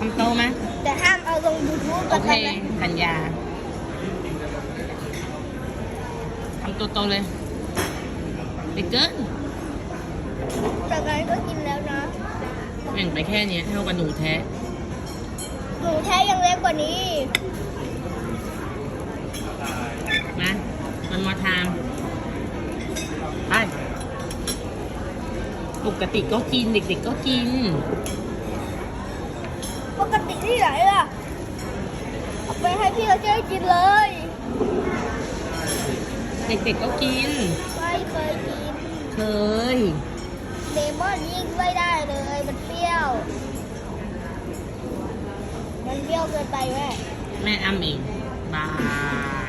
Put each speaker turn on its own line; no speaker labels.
โอเคสัญญาทำตัวโตเลยไปเกิน
แต่ไงก็กินแล้วนะ
แบ่งไปแค่เนี้ยเท่ากับหนูแท้
หนูแท้ยังเล็กกว่านี้
มามันมาทานไปปกติก็กินเด็กๆก็กิน
ปกติที่ไหนล่ะเอาไปให้พี่เราเจ้กินเลย
เด็กๆก็กิน
ไม่เคยกิน
เคย
เลมอนยิ่งไม่ได้เลย มันเปรี้ยว มันเปรี้ยวเกินไปแม่
แม่อ้ำเอง บาย